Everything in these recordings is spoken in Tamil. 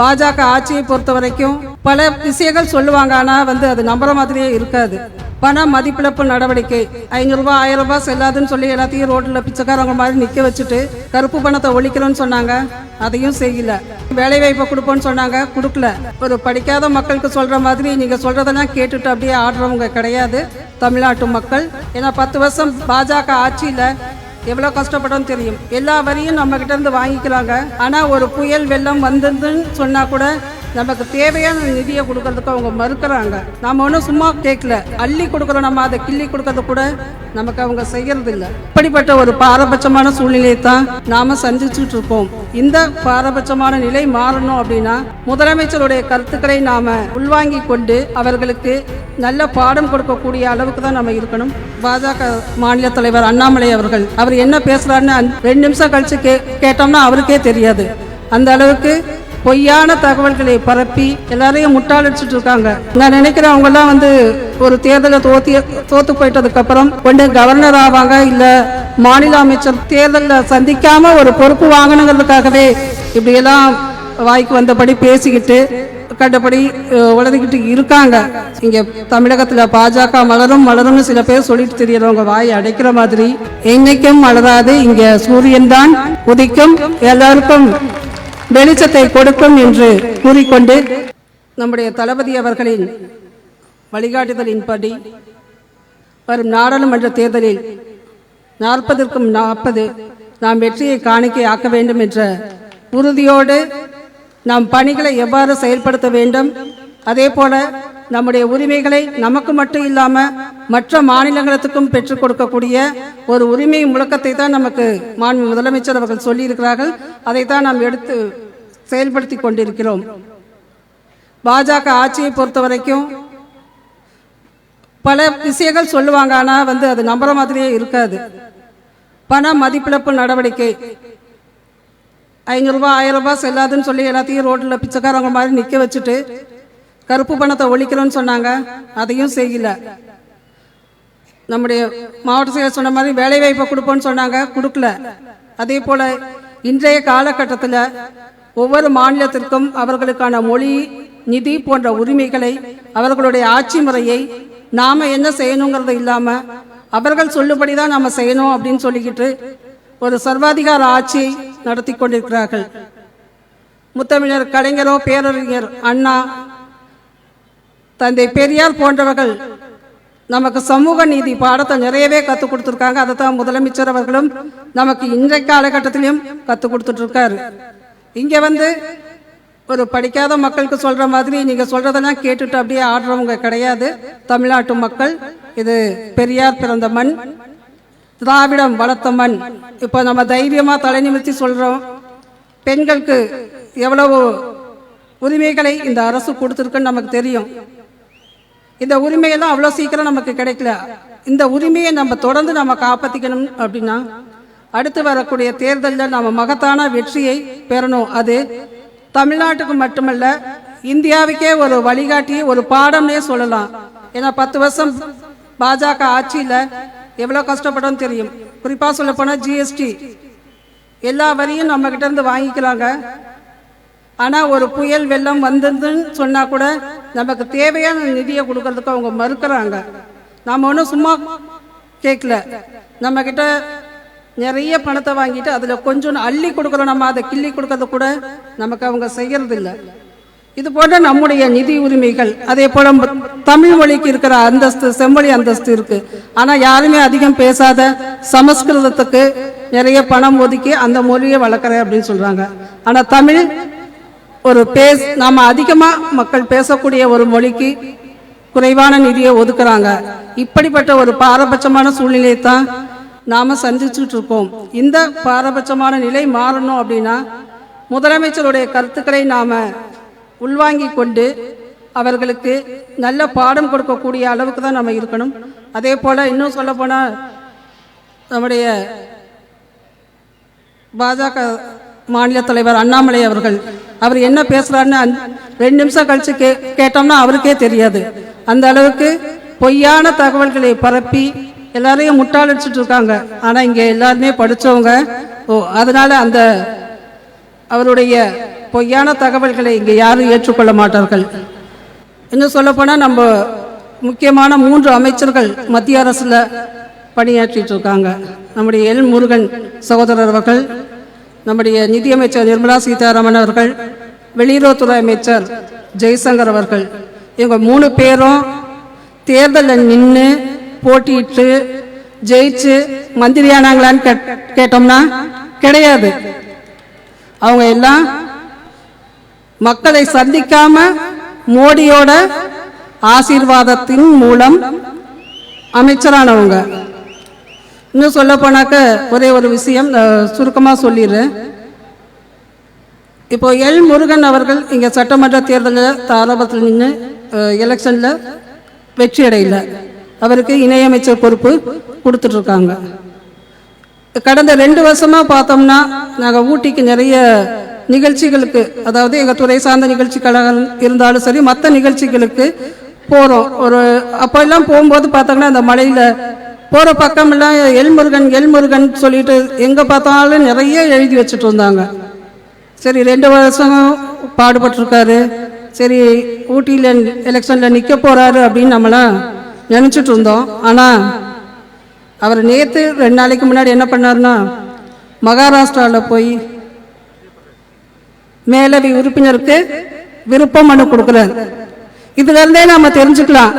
பாஜக ஆட்சியை பொறுத்த வரைக்கும் பல விஷயங்கள் சொல்லுவாங்க ஆனா வந்து அது நம்புற மாதிரியே இருக்காது. பண மதிப்பிழப்பு நடவடிக்கை. ஐநூறுரூபா ஆயிரம் ரூபாய் செல்லாதுன்னு சொல்லி எல்லாத்தையும் ரோட்டில் பிச்சைக்காரங்க மாதிரி நிற்க வச்சுட்டு கருப்பு பணத்தை ஒழிக்கணும்னு சொன்னாங்க. அதையும் செய்யல. வேலை வாய்ப்பை கொடுப்போம்னு சொன்னாங்க. கொடுக்கல. ஒரு படிக்காத மக்களுக்கு சொல்ற மாதிரி நீங்க சொல்றதெல்லாம் கேட்டுட்டு அப்படியே ஆடுறவங்க கிடையாது. தமிழ்நாட்டு மக்கள். ஏன்னா பத்து வருஷம் பாஜக ஆட்சியில் எவ்வளோ கஷ்டப்படும் தெரியும். எல்லா வரியும் நம்ம இருந்து வாங்கிக்கிறாங்க. ஆனால் ஒரு புயல் வெள்ளம் வந்ததுன்னு சொன்னால் கூட நமக்கு தேவையான நிதியை கொடுக்கறதுக்கு அவங்க மறுக்கிறாங்க. நாம ஒன்றும் சும்மா கேட்கல அள்ளி கொடுக்குறோம் நம்ம அதை கிள்ளி கொடுக்கறது கூட நமக்கு அவங்க செய்யறது இல்லை இப்படிப்பட்ட ஒரு பாரபட்சமான சூழ்நிலையை தான் நாம சந்திச்சுட்டு இருக்கோம். இந்த பாரபட்சமான நிலை மாறணும் அப்படின்னா முதலமைச்சருடைய கருத்துக்களை நாம உள்வாங்கி கொண்டு அவர்களுக்கு நல்ல பாடம் கொடுக்கக்கூடிய அளவுக்கு தான் நம்ம இருக்கணும். பாஜக மாநில தலைவர் அண்ணாமலை அவர்கள் அவர் என்ன பேசுறாருன்னு ரெண்டு நிமிஷம் கழிச்சு கே கேட்டோம்னா அவருக்கே தெரியாது. அந்த அளவுக்கு பொய்யான தகவல்களை பரப்பி எல்லாரையும் முட்டாளிச்சுட்டு இருக்காங்க. நான் நினைக்கிறேன் அவங்க எல்லாம் வந்து ஒரு தேர்தலை தோத்தி தோத்து போயிட்டதுக்கு அப்புறம் ஒன்று கவர்னர் ஆவாங்க இல்ல மாநில அமைச்சர் தேர்தலில் சந்திக்காம ஒரு பொறுப்பு வாங்கணுங்கிறதுக்காகவே இப்படியெல்லாம் வாய்க்கு வந்தபடி பேசிக்கிட்டு கண்டபடி அஹ், உளறிக்கிட்டு இருக்காங்க. இங்க தமிழகத்துல பாஜக மலரும் மலரும்னு சில பேர் சொல்லிட்டு தெரியறவங்க வாய் அடைக்கிற மாதிரி. என்னைக்கும் மலராது இங்க சூரியன் தான் உதிக்கும் எல்லாருக்கும் வெளிச்சத்தை கொடுக்கும் என்று கூறிக்கொண்டு நம்முடைய தளபதி அவர்களின் வழிகாட்டுதலின்படி வரும் நாடாளுமன்ற தேர்தலில் நாற்பதற்கும் நாற்பது நாம் வெற்றியை காணிக்கை ஆக்க வேண்டும் என்ற உறுதியோடு நாம் பணிகளை எவ்வாறு செயல்படுத்த வேண்டும் அதே போல நம்முடைய உரிமைகளை நமக்கு மட்டும் இல்லாமல் மற்ற மாநிலங்களுக்கும் பெற்றுக் கொடுக்கக்கூடிய ஒரு உரிமை முழக்கத்தை தான் நமக்கு மாண்பு முதலமைச்சர் அவர்கள் சொல்லியிருக்கிறார்கள். அதை தான் நாம் எடுத்து செயல்படுத்தி கொண்டிருக்கிறோம். பாஜக ஆட்சியை பொறுத்த வரைக்கும் பல விஷயங்கள் சொல்லுவாங்க. ஆனால் வந்து அது நம்புற மாதிரியே இருக்காது. பண மதிப்பிழப்பு நடவடிக்கை. ஐநூறுரூபா ஆயிரம் ரூபாய் செல்லாதுன்னு சொல்லி எல்லாத்தையும் ரோட்டில் பிச்சைக்காரங்க மாதிரி நிற்க வச்சுட்டு கருப்பு பணத்தை ஒழிக்கிறோன்னு சொன்னாங்க. அதையும் செய்யல. நம்முடைய மாவட்ட செயலர் சொன்ன மாதிரி வேலை வாய்ப்பை சொன்னாங்க. கொடுக்கல. அதே போல இன்றைய காலகட்டத்தில் ஒவ்வொரு மாநிலத்திற்கும் அவர்களுக்கான மொழி நிதி போன்ற உரிமைகளை அவர்களுடைய ஆட்சி முறையை நாம் என்ன செய்யணுங்கிறது இல்லாமல் அவர்கள் சொல்லுபடி தான் நாம் செய்யணும் அப்படின்னு சொல்லிக்கிட்டு ஒரு சர்வாதிகார ஆட்சியை நடத்தி கொண்டிருக்கிறார்கள். முத்தமிழர் கலைஞரோ பேரறிஞர் அண்ணா தந்தை பெரியார் போன்றவர்கள் நமக்கு சமூக நீதி பாடத்தை நிறையவே கற்றுக் கொடுத்துருக்காங்க. அதை தான் முதலமைச்சர் அவர்களும் நமக்கு இன்றைய காலகட்டத்திலையும் கற்றுக் கொடுத்துட்ருக்காரு. இங்கே வந்து ஒரு படிக்காத மக்களுக்கு சொல்கிற மாதிரி நீங்கள் சொல்கிறதெல்லாம் கேட்டுட்டு அப்படியே ஆடுறவங்க கிடையாது. தமிழ்நாட்டு மக்கள் இது பெரியார் பிறந்த மண் திராவிடம் வளர்த்த மண். இப்போ நம்ம தைரியமாக தலை நிமித்தி சொல்கிறோம் பெண்களுக்கு எவ்வளவு உரிமைகளை இந்த அரசு கொடுத்துருக்குன்னு நமக்கு தெரியும். இந்த உரிமையெல்லாம் அவ்வளோ சீக்கிரம் நமக்கு கிடைக்கல. இந்த உரிமையை நம்ம தொடர்ந்து நம்ம காப்பாற்றிக்கணும் அப்படின்னா அடுத்து வரக்கூடிய தேர்தலில் நம்ம மகத்தான வெற்றியை பெறணும். அது தமிழ்நாட்டுக்கு மட்டுமல்ல இந்தியாவுக்கே ஒரு வழிகாட்டி ஒரு பாடம்னே சொல்லலாம். ஏன்னா பத்து வருஷம் பாஜக ஆட்சியில் எவ்வளோ கஷ்டப்படும் தெரியும். குறிப்பாக சொல்ல போனால் ஜிஎஸ்டி எல்லா வரியும் நம்ம இருந்து வாங்கிக்கிறாங்க ஆனால் ஒரு புயல் வெள்ளம் வந்ததுன்னு சொன்னால் கூட நமக்கு தேவையான நிதியை கொடுக்கறதுக்கு அவங்க மறுக்கிறாங்க. நாம் ஒன்றும் சும்மா கேட்கல நம்மக்கிட்ட நிறைய பணத்தை வாங்கிட்டு அதில் கொஞ்சம் அள்ளி கொடுக்குறோம். நம்ம அதை கிள்ளி கொடுக்கறது கூட நமக்கு அவங்க செய்கிறதில்ல இது போன்ற நம்முடைய நிதி உரிமைகள் அதே போல் தமிழ் மொழிக்கு இருக்கிற அந்தஸ்து செம்மொழி அந்தஸ்து இருக்குது ஆனால் யாருமே அதிகம் பேசாத சமஸ்கிருதத்துக்கு நிறைய பணம் ஒதுக்கி அந்த மொழியை வளர்க்குறேன் அப்படின்னு சொல்கிறாங்க ஆனால் தமிழ் ஒரு பேஸ் நாம் அதிகமாக மக்கள் பேசக்கூடிய ஒரு மொழிக்கு குறைவான நிதியை ஒதுக்குறாங்க. இப்படிப்பட்ட ஒரு பாரபட்சமான சூழ்நிலையை தான் நாம் சந்திச்சுட்டு இருக்கோம் இந்த பாரபட்சமான நிலை மாறணும் அப்படின்னா முதலமைச்சருடைய கருத்துக்களை நாம் உள்வாங்கி கொண்டு அவர்களுக்கு நல்ல பாடம் கொடுக்கக்கூடிய அளவுக்கு தான் நம்ம இருக்கணும். அதே போல் இன்னும் சொல்லப்போனால் நம்முடைய பாஜக மாநில தலைவர் அண்ணாமலை அவர்கள் அவர் என்ன பேசுறாருன்னு ரெண்டு நிமிஷம் கழிச்சு கே கேட்டோம்னா அவருக்கே தெரியாது. அந்த அளவுக்கு பொய்யான தகவல்களை பரப்பி எல்லாரையும் முட்டாளடிச்சிட்டு இருக்காங்க. ஆனால் இங்கே எல்லாருமே படித்தவங்க ஓ அதனால அந்த அவருடைய பொய்யான தகவல்களை இங்கே யாரும் ஏற்றுக்கொள்ள மாட்டார்கள். இன்னும் சொல்லப்போனால் நம்ம முக்கியமான மூன்று அமைச்சர்கள் மத்திய அரசில் பணியாற்றிட்டு இருக்காங்க. நம்முடைய எல் முருகன் சகோதரர் அவர்கள் நம்முடைய நிதியமைச்சர் நிர்மலா சீதாராமன் அவர்கள் வெளியுறவுத்துறை அமைச்சர் ஜெய்சங்கர் அவர்கள் இவங்க மூணு பேரும் தேர்தலில் நின்று போட்டியிட்டு ஜெயிச்சு மந்திரியானாங்களான்னு கேட் கேட்டோம்னா கிடையாது. அவங்க எல்லாம் மக்களை சந்திக்காம மோடியோட ஆசீர்வாதத்தின் மூலம் அமைச்சரானவங்க. இன்னும் சொல்ல போனாக்க ஒரே ஒரு விஷயம் சுருக்கமாக சொல்லிடுறேன். இப்போ எல் முருகன் அவர்கள் இங்கே சட்டமன்ற தேர்தலில் தாராபுரத்தில் நின்று எலெக்ஷனில் வெற்றி அடையல. அவருக்கு இணையமைச்சர் பொறுப்பு கொடுத்துட்ருக்காங்க. கடந்த ரெண்டு வருஷமாக பார்த்தோம்னா நாங்கள் ஊட்டிக்கு நிறைய நிகழ்ச்சிகளுக்கு அதாவது எங்கள் துறை சார்ந்த நிகழ்ச்சிகளாக இருந்தாலும் சரி மற்ற நிகழ்ச்சிகளுக்கு போகிறோம் ஒரு அப்போல்லாம் போகும்போது பார்த்தோங்கன்னா அந்த மலையில் போகிற பக்கமெல்லாம் எல்முருகன் எல்முருகன் சொல்லிட்டு எங்கே பார்த்தாலும் நிறைய எழுதி வச்சுட்டு இருந்தாங்க. சரி ரெண்டு வருஷம் பாடுபட்டிருக்காரு. சரி ஊட்டியில் எலெக்ஷனில் நிற்க போகிறாரு அப்படின்னு நம்மளாம் நினச்சிட்டு இருந்தோம். ஆனால் அவர் நேற்று ரெண்டு நாளைக்கு முன்னாடி என்ன பண்ணாருன்னா மகாராஷ்டிராவில் போய் மேலவை உறுப்பினருக்கு விருப்ப மனு கொடுக்குறாரு. இதுலேருந்தே நாம் தெரிஞ்சுக்கலாம்.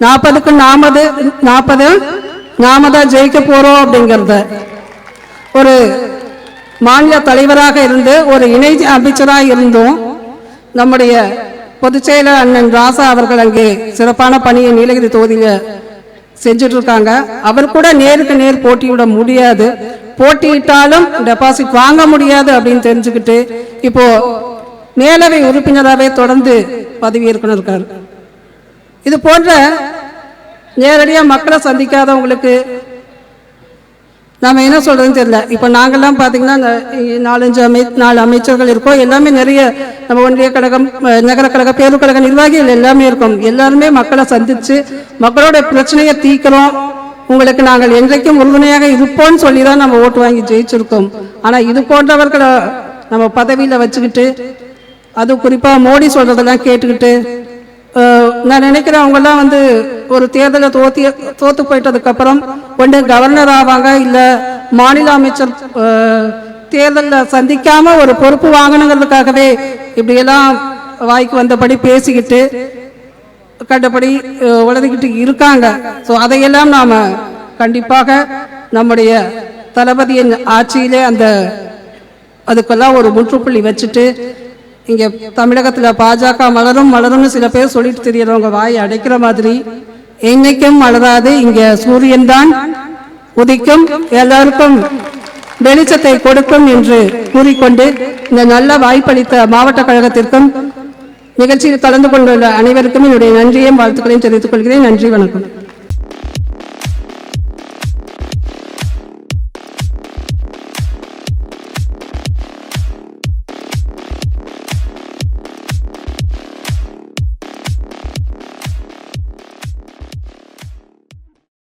நாற்பதுக்கு நாமது நாற்பது நாம தான் ஜெயிக்க போகிறோம் அப்படிங்கிறத. ஒரு மாநில தலைவராக இருந்து ஒரு இணை அமைச்சராக இருந்தும் நம்முடைய பொதுச் செயலர் அண்ணன் ராசா அவர்கள் அங்கே சிறப்பான பணியை நீலகிரி தொகுதியில் செஞ்சுட்டு இருக்காங்க அவர் கூட நேருக்கு நேர் போட்டியிட முடியாது. போட்டியிட்டாலும் டெபாசிட் வாங்க முடியாது அப்படின்னு தெரிஞ்சுக்கிட்டு இப்போ மேலவை உறுப்பினராகவே தொடர்ந்து பதவியேற்கணும் இருக்காரு. இது போன்ற நேரடியாக மக்களை சந்திக்காதவங்களுக்கு நாம் என்ன சொல்கிறதுன்னு தெரியல. இப்போ நாங்கள்லாம் பார்த்தீங்கன்னா இந்த நாலஞ்சு அமை நாலு அமைச்சர்கள் இருக்கோம். எல்லாமே நிறைய நம்ம ஒன்றிய கழகம் நகர கழக பேரு கழக நிர்வாகிகள் எல்லாமே இருக்கும். எல்லாருமே மக்களை சந்தித்து மக்களோட பிரச்சனையை தீக்கிறோம் உங்களுக்கு நாங்கள் என்றைக்கும் உறுதுணையாக இருப்போம்னு சொல்லி தான் நம்ம ஓட்டு வாங்கி ஜெயிச்சிருக்கோம். ஆனால் இது போன்றவர்களை நம்ம பதவியில் வச்சுக்கிட்டு அது குறிப்பாக மோடி சொல்கிறதெல்லாம் கேட்டுக்கிட்டு நான் நினைக்கிறேன் அவங்கெல்லாம் வந்து ஒரு தேர்தலை தோத்தி தோத்து போயிட்டதுக்கப்புறம் ஒன்று கவர்னர் ஆவாங்க இல்லை மாநில அமைச்சர் தேர்தலில் சந்திக்காமல் ஒரு பொறுப்பு வாங்கணுங்கிறதுக்காகவே இப்படியெல்லாம் வாய்க்கு வந்தபடி பேசிக்கிட்டு கண்டபடி உழந்துக்கிட்டு இருக்காங்க. ஸோ அதையெல்லாம் நாம் கண்டிப்பாக நம்முடைய தளபதியின் ஆட்சியிலே அந்த அதுக்கெல்லாம் ஒரு முற்றுப்புள்ளி வச்சுட்டு இங்கே தமிழகத்தில் பாஜக மலரும் மலரும்னு சில பேர் சொல்லிட்டு தெரியறவங்க வாய் அடைக்கிற மாதிரி. என்னைக்கும் மலராது இங்கே சூரியன் தான் உதிக்கும். எல்லாருக்கும் வெளிச்சத்தை கொடுக்கும் என்று கூறிக்கொண்டு இந்த நல்ல வாய்ப்பளித்த மாவட்ட கழகத்திற்கும் நிகழ்ச்சியில் கலந்து கொண்டுள்ள அனைவருக்கும் என்னுடைய நன்றியையும் வாழ்த்துக்களையும் தெரிவித்துக் கொள்கிறேன். நன்றி வணக்கம்.